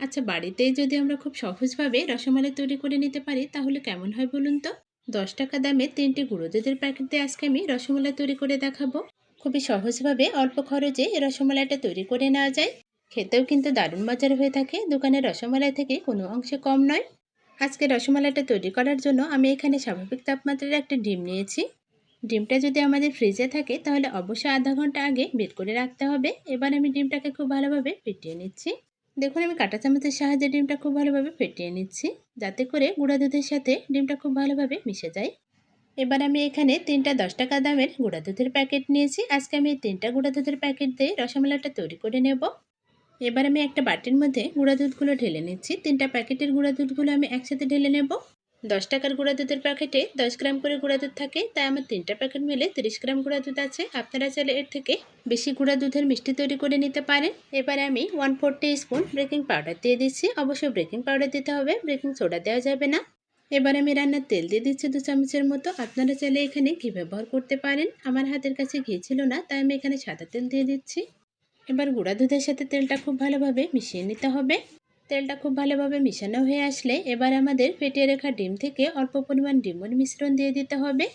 আচ্ছা বাড়িতেই যদি আমরা খুব সহজভাবে রসমালাই তৈরি করে নিতে পারি, তাহলে কেমন হয় বলুন তো? দশ টাকা দামে তিনটি গুঁড়ো দুধের প্যাকেট দিয়ে আজকে আমি রসমালাই তৈরি করে দেখাবো। খুবই সহজভাবে অল্প খরচে রসমালাইটা তৈরি করে নেওয়া যায়। খেতেও কিন্তু দারুণ মজার হয়ে থাকে, দোকানের রসমালাই থেকে কোনো অংশে কম নয়। আজকে রসমালাইটা তৈরি করার জন্য আমি এখানে স্বাভাবিক তাপমাত্রার একটা ডিম নিয়েছি। ডিমটা যদি আমাদের ফ্রিজে থাকে, তাহলে অবশ্যই আধা ঘণ্টা আগে বের করে রাখতে হবে। এবার আমি ডিমটাকে খুব ভালোভাবে ফেটিয়ে নিচ্ছি। দেখুন, আমি কাঁটা চামচের সাহায্যে ডিমটা খুব ভালোভাবে ফেটিয়ে নিচ্ছি। যাতে করে গুঁড়া দুধের সাথে ডিমটা খুব ভালোভাবে মিশে যায়। এবার আমি এখানে তিনটা দশ টাকা দামের গুঁড়া দুধের প্যাকেট নিয়েছি। আজকে আমি তিনটা গুঁড়া দুধের প্যাকেট দিয়ে রসমালাটা তৈরি করে নেব। এবার আমি একটা বাটির মধ্যে গুঁড়া দুধগুলো ঢেলে নিচ্ছি। তিনটা প্যাকেটের গুঁড়া দুধগুলো আমি একসাথে ঢেলে নেব। দশ টাকার গুঁড়া দুধের প্যাকেটে দশ গ্রাম করে গুঁড়া দুধ থাকে, তাই আমার তিনটা প্যাকেট মিলে তিরিশ গ্রাম গুঁড়া দুধ আছে। আপনারা চাইলে এর থেকে বেশি গুঁড়া দুধের মিষ্টি তৈরি করে নিতে পারেন। এবারে আমি one four spoon baking powder দিয়ে দিচ্ছি। অবশ্যই বেকিং পাউডার দিতে হবে বেকিং সোডা দেওয়া যাবে না। এবার আমি রান্নার তেল দিয়ে দিচ্ছি দু চামচের মতো। আপনারা চাইলে এখানে ঘি ব্যবহার করতে পারেন। আমার হাতের কাছে ঘি ছিল না, তাই আমি এখানে সাদা তেল দিয়ে দিচ্ছি। এবার গুঁড়া দুধের সাথে তেলটা খুব ভালোভাবে মিশিয়ে নিতে হবে। তেলটা খুব ভালোভাবে মিশানো হয়ে আসলে এবার আমাদের ফেটিয়ে রাখা ডিম থেকে অল্প পরিমাণ ডিমের মিশ্রণ দিয়ে দিতে হবে।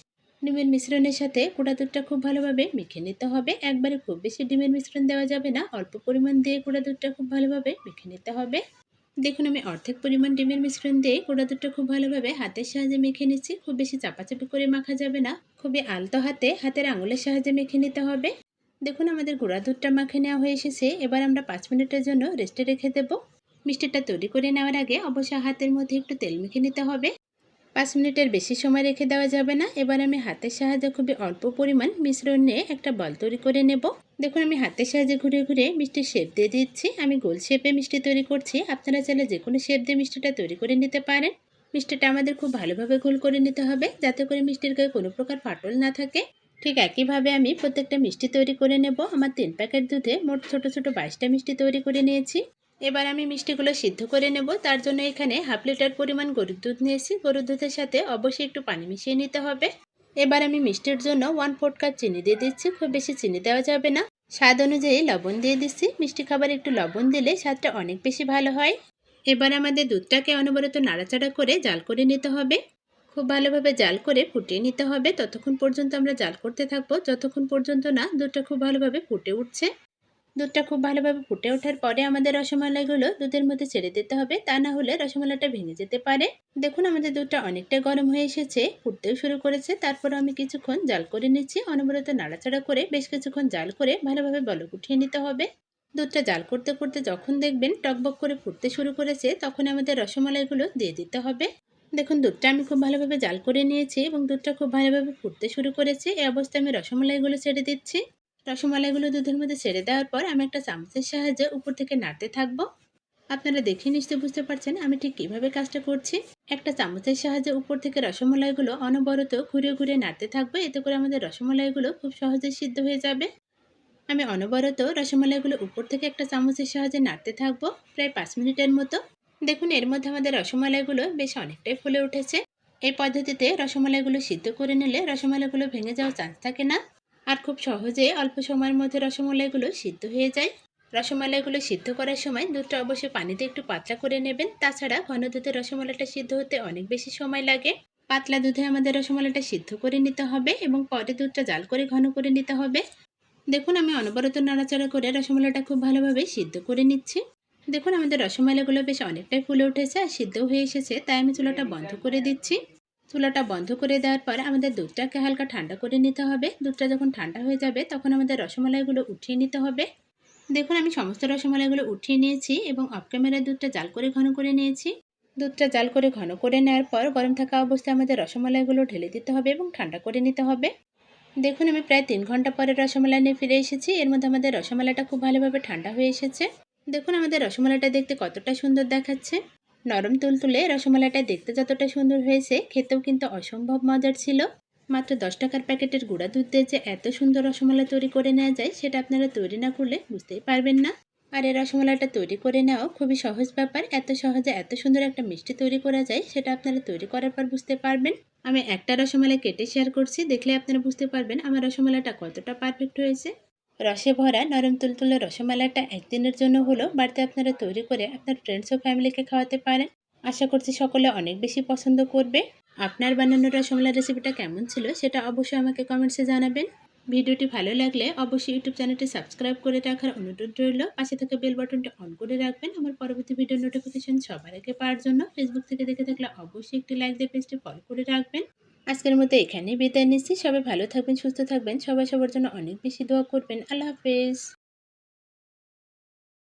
ডিমের মিশ্রণের সাথে গুঁড়া দুধটা খুব ভালোভাবে মেখে নিতে হবে। একবারে খুব বেশি ডিমের মিশ্রণ দেওয়া যাবে না, অল্প পরিমাণ দিয়ে গুঁড়া দুধটা খুব ভালোভাবে মেখে নিতে হবে। দেখুন, আমি অর্ধেক পরিমাণ ডিমের মিশ্রণ দিয়ে গুঁড়া দুধটা খুব ভালোভাবে হাতের সাহায্যে মেখে নিচ্ছি। খুব বেশি চাপাচাপি করে মাখা যাবে না, খুবই আলতো হাতে, হাতের আঙুলের সাহায্যে মেখে নিতে হবে। দেখুন, আমাদের গুঁড়া দুধটা মাখে নেওয়া হয়ে এসেছে। এবার আমরা পাঁচ মিনিটের জন্য রেস্টে রেখে দেবো। মিষ্টিটা তৈরি করে নেওয়ার আগে অবশ্যই হাতের মধ্যে একটু তেল মেখে নিতে হবে। পাঁচ মিনিটের বেশি সময় রেখে দেওয়া যাবে না। এবার আমি হাতের সাহায্যে খুবই অল্প পরিমাণ মিশ্রণ নিয়ে একটা বল তৈরি করে নেব। দেখুন, আমি হাতের সাহায্যে ঘুরে ঘুরে মিষ্টির শেপ দিয়ে দিচ্ছি। আমি গোল শেপে মিষ্টি তৈরি করছি। আপনারা চাইলে যে কোনো শেপ দিয়ে মিষ্টিটা তৈরি করে নিতে পারেন। মিষ্টিটা আমাদের খুব ভালোভাবে গোল করে নিতে হবে, যাতে করে মিষ্টির গায়ে কোনো প্রকার ফাটল না থাকে। ঠিক একইভাবে আমি প্রত্যেকটা মিষ্টি তৈরি করে নেব। আমার তিন প্যাকেট দুধে মোট ছোট ছোট বাইশটা মিষ্টি তৈরি করে নিয়েছি। এবার আমি মিষ্টিগুলো সিদ্ধ করে নেব। তার জন্য এখানে হাফ লিটার পরিমাণ গরুর দুধ নিয়েছি। গরুর দুধের সাথে অবশ্যই একটু পানি মিশিয়ে নিতে হবে। এবার আমি মিষ্টির জন্য ওয়ান ফোর্থ কাপ চিনি দিয়ে দিচ্ছি। খুব বেশি চিনি দেওয়া যাবে না। স্বাদ অনুযায়ী লবণ দিয়ে দিচ্ছি। মিষ্টি খাবার একটু লবণ দিলে স্বাদটা অনেক বেশি ভালো হয়। এবার আমাদের দুধটাকে অনবরত নাড়াচাড়া করে জাল করে নিতে হবে। খুব ভালোভাবে জাল করে ফুটিয়ে নিতে হবে। ততক্ষণ পর্যন্ত আমরা জাল করতে থাকব। যতক্ষণ পর্যন্ত না, দুধটা খুব ভালোভাবে ফুটে উঠছে। দুধটা খুব ভালোভাবে ফুটে ওঠার পরে আমাদের রসমালাইগুলো দুধের মধ্যে ছেড়ে দিতে হবে। তা না হলে রসমালাইটা ভেঙে যেতে পারে। দেখুন, আমাদের দুধটা অনেকটা গরম হয়ে এসেছে, ফুটতেও শুরু করেছে। তারপর আমি কিছুক্ষণ জাল করে নিচ্ছি। অনবরত নাড়াচাড়া করে বেশ কিছুক্ষণ জাল করে ভালোভাবে বলক উঠিয়ে নিতে হবে। দুধটা জাল করতে করতে যখন দেখবেন টকবক করে ফুটতে শুরু করেছে, তখন আমাদের রসমালাইগুলো দিয়ে দিতে হবে। দেখুন, দুধটা আমি খুব ভালোভাবে জাল করে নিয়েছি এবং দুধটা খুব ভালোভাবে ফুটতে শুরু করেছে। এই অবস্থায় আমি রসমালাইগুলো ছেড়ে দিচ্ছি। রসমালাইগুলো দুধের মধ্যে ছেড়ে দেওয়ার পর আমি একটা চামচের সাহায্যে উপর থেকে নাড়তে থাকব। আপনারা দেখে নিশ্চয়ই বুঝতে পারছেন আমি ঠিক কীভাবে কাজটা করছি। একটা চামচের সাহায্যে উপর থেকে রসমলাইগুলো অনবরত ঘুরে ঘুরে নাড়তে থাকব, এতে করে আমাদের রসমালাইগুলো খুব সহজে সিদ্ধ হয়ে যাবে। আমি অনবরত রসমালাইগুলো উপর থেকে একটা চামচের সাহায্যে নাড়তে থাকব প্রায় পাঁচ মিনিটের মতো। দেখুন, এর মধ্যে আমাদের রসমালাইগুলো বেশ অনেকটাই ফুলে উঠেছে। এই পদ্ধতিতে রসমালাইগুলো সিদ্ধ করে নিলে রসমালাইগুলো ভেঙে যাওয়ার চান্স থাকে না। আর খুব সহজে অল্প সময়ের মধ্যে রসমালাইগুলো সিদ্ধ হয়ে যায়। রসমালাইগুলো সিদ্ধ করার সময় দুধটা অবশ্যই পানিতে একটু পাতলা করে নেবেন। তাছাড়া ঘন দুধে রসমালাইটা সিদ্ধ হতে অনেক বেশি সময় লাগে। পাতলা দুধে আমাদের রসমালাইটা সিদ্ধ করে নিতে হবে এবং পরে দুধটা জাল করে ঘন করে নিতে হবে। দেখুন, আমি অনবরত নাড়াচাড়া করে রসমালাইটা খুব ভালোভাবে সিদ্ধ করে নিচ্ছি। দেখুন, আমাদের রসমালাইগুলো বেশ অনেকটাই ফুলে উঠেছে আর সিদ্ধ হয়ে এসেছে, তাই আমি চুলাটা বন্ধ করে দিচ্ছি। চুলাটা বন্ধ করে দেওয়ার পর আমাদের দুধটাকে হালকা ঠান্ডা করে নিতে হবে। দুধটা যখন ঠান্ডা হয়ে যাবে তখন আমাদের রসমালাইগুলো উঠিয়ে নিতে হবে। দেখুন, আমি সমস্ত রসমালাইগুলো উঠিয়ে নিয়েছি এবং অফ ক্যামেরায় দুধটা জাল করে ঘন করে নিয়েছি। দুধটা জাল করে ঘন করে নেওয়ার পর গরম থাকা অবস্থায় আমাদের রসমালাইগুলো ঢেলে দিতে হবে এবং ঠান্ডা করে নিতে হবে। দেখুন, আমি প্রায় তিন ঘণ্টা পরে রসমালাই নিয়ে ফিরে এসেছি। এর মধ্যে আমাদের রসমালাইটা খুব ভালোভাবে ঠান্ডা হয়ে এসেছে। দেখুন, আমাদের রসমালাইটা দেখতে কতটা সুন্দর দেখাচ্ছে। নরম তুলতুলে রসমালাইটা দেখতে যতটা সুন্দর হয়েছে, খেতেও কিন্তু অসম্ভব মজার ছিল। মাত্র দশ টাকার প্যাকেটের গুঁড়া দুধ দিয়ে যে এত সুন্দর রসমালাই তৈরি করে নেওয়া যায়, সেটা আপনারা তৈরি না করলে বুঝতেই পারবেন না। আর এই রসমালাইটা তৈরি করে নেওয়াও খুবই সহজ ব্যাপার, এত সহজে এত সুন্দর একটা মিষ্টি তৈরি করা যায়, সেটা আপনারা তৈরি করার পর বুঝতে পারবেন। আমি একটা রসমালাই কেটে শেয়ার করছি, দেখলে আপনারা বুঝতে পারবেন আমার রসমালাইটা কতটা পারফেক্ট হয়েছে। রসে ভরা নরম তুলতুলে রসমালাইটা একদিনের জন্য হলেও বাড়িতে আপনারা তৈরি করে আপনার ফ্রেন্ডস ও ফ্যামিলিকে খাওয়াতে পারেন। আশা করছি সকলে অনেক বেশি পছন্দ করবে। আপনার বানানো রসমালাই রেসিপিটা কেমন ছিল সেটা অবশ্যই আমাকে কমেন্টসে জানাবেন। ভিডিওটি ভালো লাগলে অবশ্যই ইউটিউব চ্যানেলটি সাবস্ক্রাইব করে রাখার অনুরোধ রইল। পাশে থাকা বেল বাটনটি অন করে রাখবেন। আমার পরবর্তী ভিডিও নোটিফিকেশন সবার আগে পাওয়ার জন্য। ফেসবুক থেকে দেখে থাকলে অবশ্যই একটি লাইক দিয়ে পেজটি ফলো করে রাখবেন। আজকের মতো এখানে বিদায় নিচ্ছি। সবাই ভালো থাকবেন, সুস্থ থাকবেন। সবাই সবার জন্য অনেক বেশি দোয়া করবেন। আল্লাহ হাফেজ।